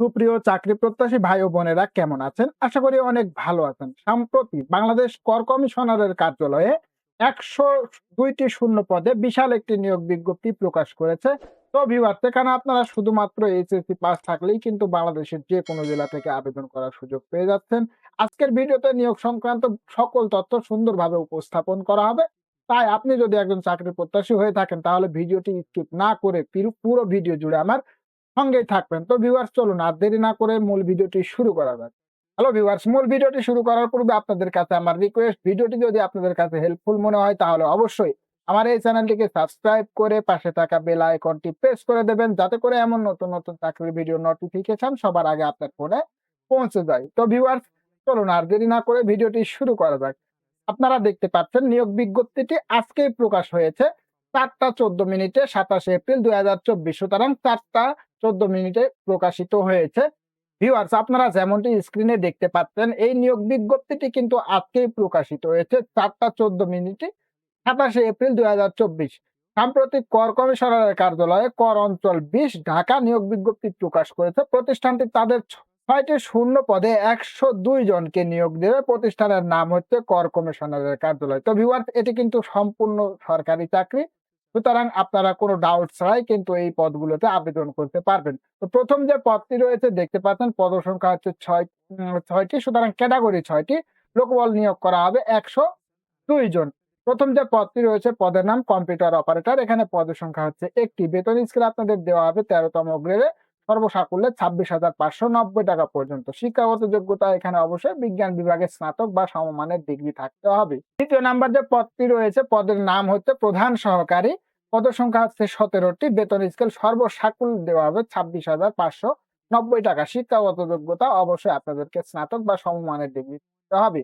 সুপ্রিয় চাকরি প্রত্যাশী ভাই ও বোনেরা কেমন আছেন? আশা করি অনেক ভালো আছেন। সম্প্রতি বাংলাদেশ কর কমিশনারের কার্যালয়ে একশো দুইটি শূন্য পদে বিশাল একটি নিয়োগ বিজ্ঞপ্তি প্রকাশ করেছে। তো ভিউয়ার সেখানে আপনারা শুধুমাত্র এইচএসসি পাস থাকলেই কিন্তু বাংলাদেশের যে কোনো জেলা থেকে আবেদন করার সুযোগ পেয়ে যাচ্ছেন। আজকের ভিডিওতে নিয়োগ সংক্রান্ত সকল তথ্য সুন্দরভাবে উপস্থাপন করা হবে। তাই আপনি যদি একজন চাকরি প্রত্যাশী হয়ে থাকেন, তাহলে ভিডিওটি স্কিপ না করে পুরো ভিডিও জুড়ে আমার সঙ্গেই থাকবেন। তো ভিউয়ার্স চলুন আর দেরি না করে মূল ভিডিওটি শুরু করা যাক। হ্যালো ভিউয়ার্স মূল ভিডিওটি শুরু করার পূর্বে আপনাদের কাছে আমার রিকোয়েস্ট ভিডিওটি যদি আপনাদের কাছে হেল্পফুল মনে হয়, তাহলে অবশ্যই আমার এই চ্যানেলটিকে সাবস্ক্রাইব করে পাশে থাকা বেল আইকনটি প্রেস করে দেবেন, যাতে করে এমন নতুন নতুন চাকরির ভিডিও নোটিফিকেশন সবার আগে আপনার ফোনে পৌঁছে যায়। তো ভিউয়ার্স চলুন আর দেরি না করে ভিডিওটি শুরু করা যাক। আপনারা দেখতে পাচ্ছেন নিয়োগ বিজ্ঞপ্তিটি আজকেই প্রকাশ হয়েছে। চারটা চোদ্দ মিনিটে সাতাশে এপ্রিল দুই হাজার চব্বিশ, সুতরাং চারটা চোদ্দ মিনিটে প্রকাশিত হয়েছে। ভিউয়ার্স আপনারা যেমনটি স্ক্রিনে দেখতে পাচ্ছেন, এই নিয়োগ বিজ্ঞপ্তিটি কিন্তু আজকেই প্রকাশিত হয়েছে, চারটা চোদ্দ মিনিটে, সাতাশে এপ্রিল দুই হাজার চব্বিশ। সাম্প্রতিক কর কমিশনারের কার্যালয়ে কর অঞ্চল বিশ, ঢাকা নিয়োগ বিজ্ঞপ্তি প্রকাশ করেছে। প্রতিষ্ঠানটি তাদের ছয়টি শূন্য পদে একশো দুই জনকে নিয়োগ দেবে। প্রতিষ্ঠানের নাম হচ্ছে কর কমিশনারের কার্যালয়। তো ভিউয়ার্স এটি কিন্তু সম্পূর্ণ সরকারি চাকরি। সুতরাং আপনারা কোনো ডাউট ছাড়াই কিন্তু এই পদগুলোতে আবেদন করতে পারবেন। তো প্রথম যে পদটি রয়েছে, দেখতে পাচ্ছেন পদ সংখ্যা হচ্ছে ছয় ছয়টি, সুতরাং ক্যাটাগরি ছয়টি। লোকবল নিয়োগ করা হবে একশো দুই জন। প্রথম যে পদটি রয়েছে, পদের নাম কম্পিউটার অপারেটর এখানে পদের সংখ্যা হচ্ছে একটি। বেতন স্কেল আপনাদের দেওয়া হবে তেরোতম গ্রেডে সর্বসাকুল্যে ছাব্বিশ হাজার পাঁচশো নব্বই টাকা পর্যন্ত। শিক্ষাগত যোগ্যতা এখানে অবশ্যই বিজ্ঞান বিভাগে স্নাতক বা সমমানের ডিগ্রি থাকতে হবে। দ্বিতীয় নাম্বার যে পদটি রয়েছে, পদের নাম হচ্ছে প্রধান সহকারী। পদ সংখ্যা হচ্ছে সতেরোটি, বেতন স্কেল সর্বসাকুল দেওয়া হবে ছাব্বিশ হাজার পাঁচশো নব্বই টাকা। শিক্ষাগত যোগ্যতা অবশ্যই আপনাদেরকে স্নাতক বা সমমানের ডিগ্রি থাকতে হবে।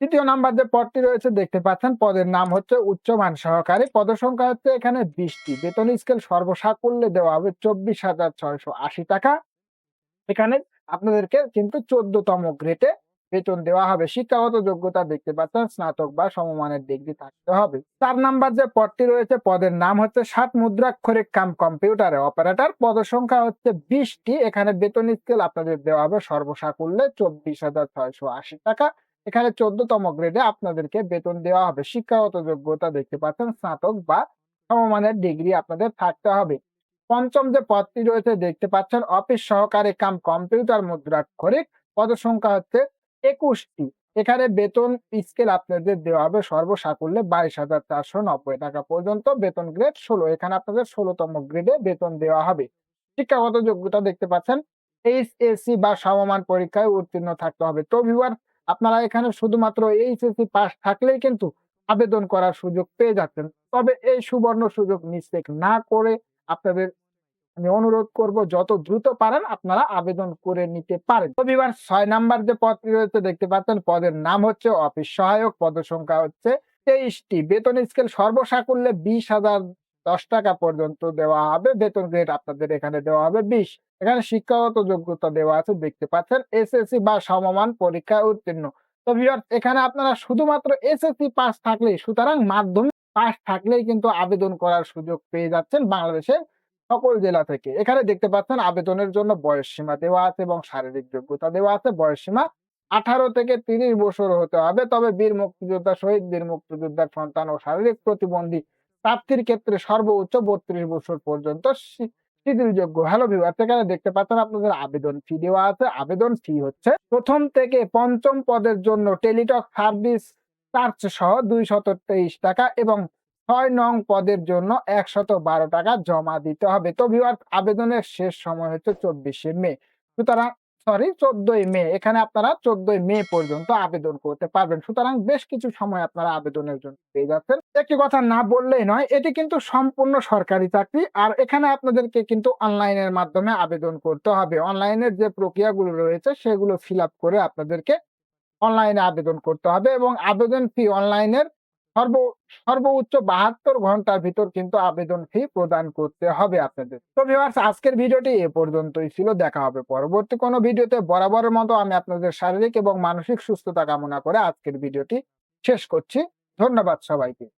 তৃতীয় নাম্বার যে পদটি রয়েছে দেখতে পাচ্ছেন, পদের নাম হচ্ছে উচ্চমান সহকারী। পদ সংখ্যা হচ্ছে এখানে বিশটি। বেতন স্কেল সর্বসাকুল্যে দেওয়া হবে চব্বিশ হাজার ছয়শো আশি টাকা। এখানে আপনাদেরকে কিন্তু চোদ্দতম গ্রেডে বেতন দেওয়া হবে, শিক্ষাগত যোগ্যতা দেখতে পাচ্ছেন, স্নাতক বা সমমানের ডিগ্রি থাকতে হবে। চার নাম্বার যে পদটি রয়েছে, পদের নাম হচ্ছে সাত মুদ্রাক্ষরিক কাম কম্পিউটারে অপারেটর পদ সংখ্যা হচ্ছে বিশটি, এখানে বেতন স্কেল আপনাদের দেওয়া হবে সর্বসাকুল্যে চব্বিশ হাজার ছয়শো আশি টাকা। এখানে চোদ্দতম গ্রেডে আপনাদেরকে বেতন দেওয়া হবে। শিক্ষাগত যোগ্যতা দেখতে পাচ্ছেন, স্নাতক বা সমমানের ডিগ্রি আপনাদের থাকতে হবে। পঞ্চম যে পদটি রয়েছে, দেখতে পাচ্ছেন, অফিস সহকারী কাম কম্পিউটার মুদ্রাক্ষরিক পদ সংখ্যা হচ্ছে একুশটি। এখানে বেতন স্কেল আপনাদের দেওয়া হবে সর্বসাকুল্যে বাইশ হাজার চারশো নব্বই টাকা পর্যন্ত, বেতন গ্রেড ষোলো। এখানে আপনাদের ষোলোতম গ্রেডে বেতন দেওয়া হবে। শিক্ষাগত যোগ্যতা দেখতে পাচ্ছেন এইচ এইচএসসি বা সমমান পরীক্ষায় উত্তীর্ণ থাকতে হবে। তো ভিউয়ার আপনারা এখানে শুধুমাত্র এইচ এইচএসসি পাস থাকলেই কিন্তু আবেদন করার সুযোগ পেয়ে যাচ্ছেন। তবে এই সুবর্ণ সুযোগ মিস্টেক না করে আপনাদের আমি অনুরোধ করব, যত দ্রুত পারেন আপনারা আবেদন করে নিতে পারেন। তো বিবার ছয় নাম্বার যে পদটি রয়েছে, দেখতে পাচ্ছেন, পদের নাম হচ্ছে অফিস সহায়ক, পদ সংখ্যা হচ্ছে তেইশটি। বেতন স্কেল সর্বসাকুল্যে বিশ হাজার দশ টাকা পর্যন্ত দেওয়া হবে। বেতন গ্রেড আপনাদের এখানে দেওয়া হবে বিশ। এখানে শিক্ষাগত যোগ্যতা দেওয়া আছে, দেখতে পাচ্ছেন এসএসসি বা সমমান পরীক্ষা উত্তীর্ণ। তো ভিউয়ার্স এখানে আপনারা শুধুমাত্র এসএসসি পাস থাকলেই, সুতরাং মাধ্যমিক পাস থাকলেই কিন্তু আবেদন করার সুযোগ পেয়ে যাচ্ছেন বাংলাদেশের সকল জেলা থেকে। এখানে দেখতে পাচ্ছেন আবেদনের জন্য বয়স সীমা দেওয়া আছে এবং শারীরিক যোগ্যতা দেওয়া আছে। বয়স সীমা আঠারো থেকে তিরিশ বছর হতে হবে। তবে বীর মুক্তিযোদ্ধা শহীদ, বীর মুক্তিযোদ্ধার সন্তান ও শারীরিক প্রতিবন্ধী প্রার্থীর ক্ষেত্রে সর্বোচ্চ বত্রিশ বছর পর্যন্ত শিথিলযোগ্য হ্যালো ভিউয়ার সেখানে দেখতে পাচ্ছেন আপনাদের আবেদন ফি দেওয়া আছে। আবেদন ফি হচ্ছে প্রথম থেকে পঞ্চম পদের জন্য টেলিটক সার্ভিস চার্জ সহ তেইশ টাকা এবং ছয় নং পদের জন্য একশত বারো টাকা জমা দিতে হবে। তো ভিউয়ার্স আবেদনের শেষ সময় হচ্ছে চব্বিশে মে। সুতরাং সরি চোদ্দই মে। এখানে আপনারা চোদ্দই মে পর্যন্ত আবেদন করতে পারবেন। সুতরাং, বেশ কিছু সময় আপনারা আবেদনের জন্য পেয়ে যাচ্ছেন। একটি কথা না বললেই নয়, এটি কিন্তু সম্পূর্ণ সরকারি চাকরি। আর এখানে আপনাদেরকে কিন্তু অনলাইনের মাধ্যমে আবেদন করতে হবে। অনলাইনের যে প্রক্রিয়াগুলো রয়েছে, সেগুলো ফিল করে আপনাদেরকে অনলাইনে আবেদন করতে হবে। এবং আবেদন ফি অনলাইনের সর্ব, সর্বোচ্চ বাহাত্তর ঘণ্টার ভিতর কিন্তু আবেদন ফি প্রদান করতে হবে আপনাদের। তো ভিউয়ার্স আজকের ভিডিওটি এ পর্যন্তই ছিল। দেখা হবে পরবর্তী কোনো ভিডিওতে। বরাবরের মতো আমি আপনাদের শারীরিক এবং মানসিক সুস্থতা কামনা করে আজকের ভিডিওটি শেষ করছি। ধন্যবাদ সবাইকে।